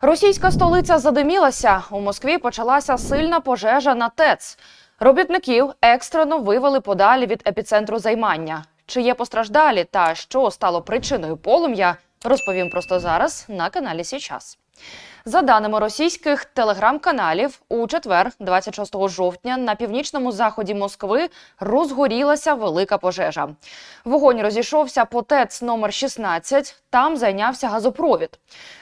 Російська столиця задимілася. У Москві почалася сильна пожежа на ТЕЦ. Робітників екстрено вивели подалі від епіцентру займання. Чи є постраждалі та що стало причиною полум'я, розповім просто зараз на каналі Січас. За даними російських телеграм-каналів, у четвер, 26 жовтня, на північному заході Москви розгорілася велика пожежа. Вогонь розійшовся по ТЕЦ номер 16, Там зайнявся газопровід.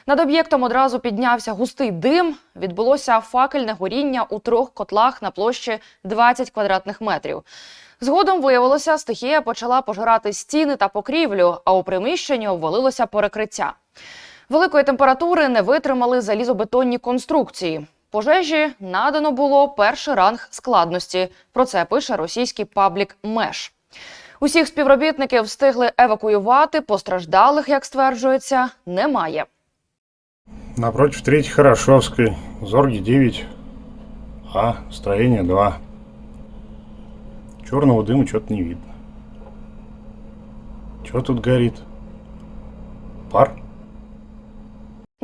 Над об'єктом одразу піднявся густий дим. Відбулося факельне горіння у трьох котлах на площі 20 квадратних метрів. Згодом виявилося, стихія почала пожирати стіни та покрівлю, а у приміщенні обвалилося перекриття. Великої температури не витримали залізобетонні конструкції. Пожежі надано було перший ранг складності. Про це пише російський паблік Меш. Усіх співробітників встигли евакуювати. Постраждалих, як стверджується, немає. Напротив третьей Хорошевской, Зорги 9, А, строение 2. Черного дыма что-то не видно. Что тут горит? Пар?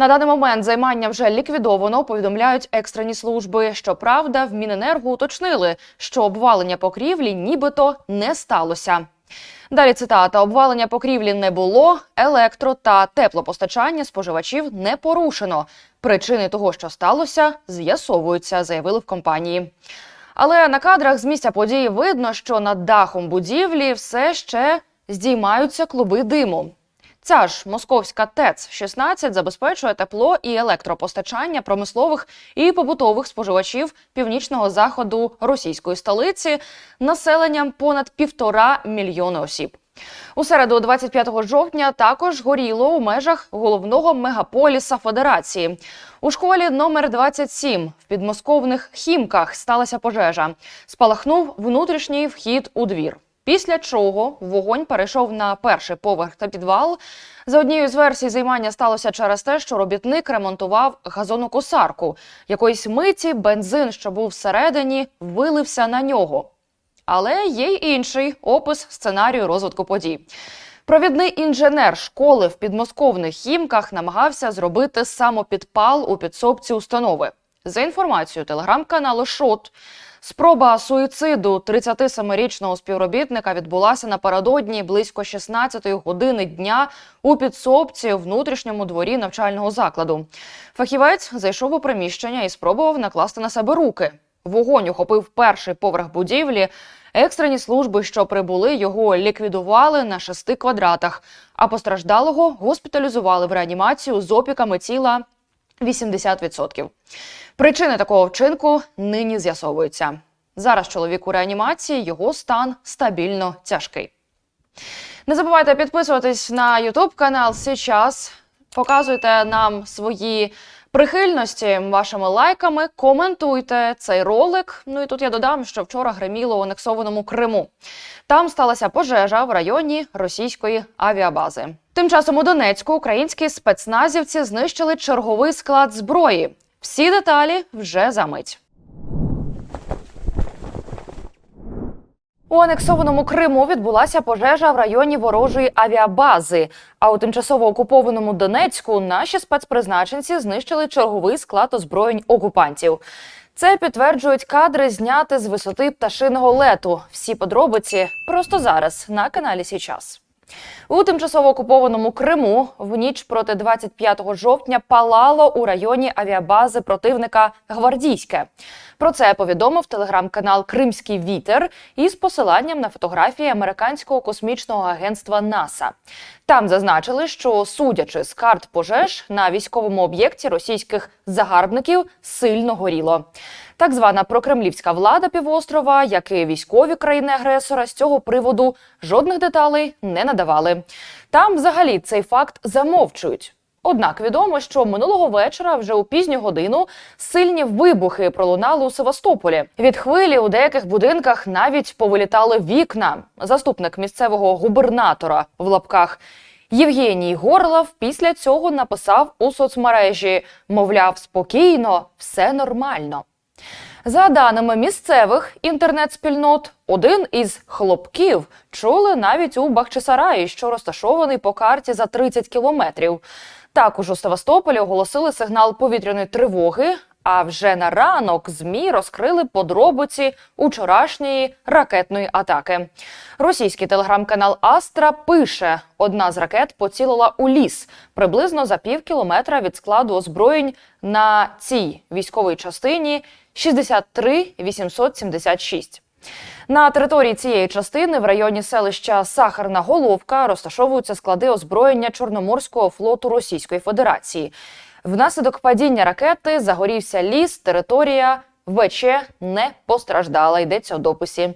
На даний момент займання вже ліквідовано. Повідомляють екстрені служби. Щоправда, в Міненерго уточнили, що обвалення покрівлі нібито не сталося. Далі цитата: обвалення покрівлі не було, електро та теплопостачання споживачів не порушено. Причини того, що сталося, з'ясовуються, заявили в компанії. Але на кадрах з місця події видно, що над дахом будівлі все ще здіймаються клуби диму. Ця ж московська ТЕЦ-16 забезпечує тепло і електропостачання промислових і побутових споживачів північного заходу російської столиці населенням понад півтора мільйони осіб. У середу, 25 жовтня, також горіло у межах головного мегаполіса Федерації. У школі номер 27 в підмосковних хімках сталася пожежа. Спалахнув внутрішній вхід у двір. Після чого вогонь перейшов на перший поверх та підвал. За однією з версій займання сталося через те, що робітник ремонтував газонокосарку. Якоїсь миті бензин, що був всередині, вилився на нього. Але є й інший опис сценарію розвитку подій. Провідний інженер школи в підмосковних хімках намагався зробити самопідпал у підсобці установи. За інформацією телеграм-каналу Шот, спроба суїциду 37-річного співробітника відбулася напередодні близько 16-ї години дня у підсобці внутрішньому дворі навчального закладу. Фахівець зайшов у приміщення і спробував накласти на себе руки. Вогонь охопив перший поверх будівлі. Екстрені служби, що прибули, його ліквідували на шести квадратах, а постраждалого госпіталізували в реанімацію з опіками тіла 80%. Причини такого вчинку нині з'ясовуються. Зараз чоловік у реанімації, його стан стабільно тяжкий. Не забувайте підписуватись на YouTube канал Сейчас. Показуйте нам свої прихильності вашими лайками, коментуйте цей ролик. Ну і тут я додам, що вчора гриміло у анексованому Криму. Там сталася пожежа в районі російської авіабази. Тим часом у Донецьку українські спецназівці знищили черговий склад зброї. Всі деталі вже за мить. У анексованому Криму відбулася пожежа в районі ворожої авіабази. А у тимчасово окупованому Донецьку наші спецпризначенці знищили черговий склад озброєнь окупантів. Це підтверджують кадри, зняти з висоти пташиного лету. Всі подробиці просто зараз на каналі Січас. У тимчасово окупованому Криму в ніч проти 25 жовтня палало у районі авіабази противника Гвардійське. Про це повідомив телеграм-канал Кримський вітер із посиланням на фотографії американського космічного агентства НАСА. Там зазначили, що судячи з карт пожеж на військовому об'єкті російських загарбників сильно горіло. Так звана прокремлівська влада півострова, як і військові країни-агресора, з цього приводу жодних деталей не надавали. Там взагалі цей факт замовчують. Однак відомо, що минулого вечора, вже у пізню годину, сильні вибухи пролунали у Севастополі. Від хвилі у деяких будинках навіть повилітали вікна. Заступник місцевого губернатора в лапках Євгеній Горлов після цього написав у соцмережі: мовляв, спокійно, все нормально. За даними місцевих інтернет-спільнот, один із хлопків чули навіть у Бахчисараї, що розташований по карті за 30 кілометрів. Також у Севастополі оголосили сигнал повітряної тривоги. А вже на ранок змі розкрили подробиці учорашньої ракетної атаки. Російський телеграм-канал Астра пише: одна з ракет поцілила у ліс приблизно за пів кілометра від складу озброєнь на цій військовій частині 63 876. На території цієї частини в районі селища Сахарна Головка розташовуються склади озброєння Чорноморського флоту Російської Федерації. Внаслідок падіння ракети загорівся ліс, територія ВЧ не постраждала. Йдеться у дописі.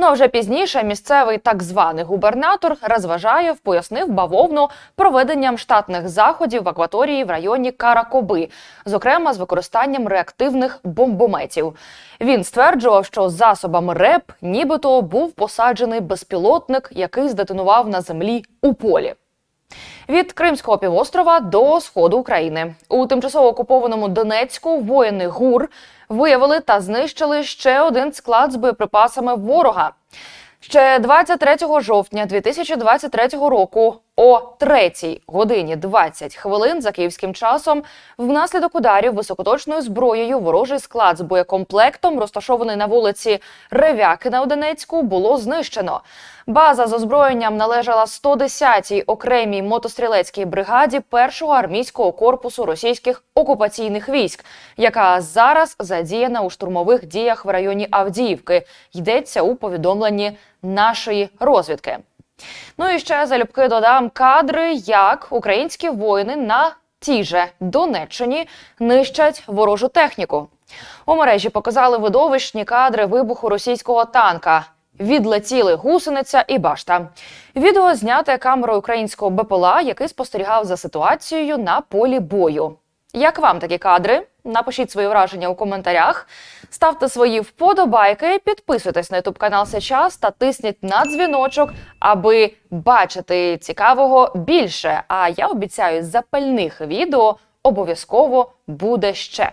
Ну а вже пізніше місцевий так званий губернатор Розважаєв пояснив бавовну проведенням штатних заходів в акваторії в районі Каракоби, зокрема з використанням реактивних бомбометів. Він стверджував, що засобами РЕП нібито був посаджений безпілотник, який здетонував на землі у полі. Від Кримського півострова до сходу України у тимчасово окупованому Донецьку воїни ГУР виявили та знищили ще один склад з боєприпасами ворога. Ще 23 жовтня 2023 року о 3 годині 20 хвилин за київським часом внаслідок ударів високоточною зброєю ворожий склад з боєкомплектом, розташований на вулиці Ревякина у Донецьку, було знищено. База з озброєнням належала 110-й окремій мотострілецькій бригаді першого армійського корпусу російських окупаційних військ, яка зараз задіяна у штурмових діях в районі Авдіївки. Йдеться у повідомленні нашої розвідки. Ну і ще залюбки додам кадри, як українські воїни на тій же Донеччині нищать ворожу техніку. У мережі показали видовищні кадри вибуху російського танка. Відлетіли гусениця і башта. Відео зняте камерою українського БПЛА, який спостерігав за ситуацією на полі бою. Як вам такі кадри? Напишіть свої враження у коментарях. Ставте свої вподобайки, підписуйтесь на youtube канал Сейчас та тисніть на дзвіночок, аби бачити цікавого більше. А я обіцяю, запальних відео обов'язково буде ще.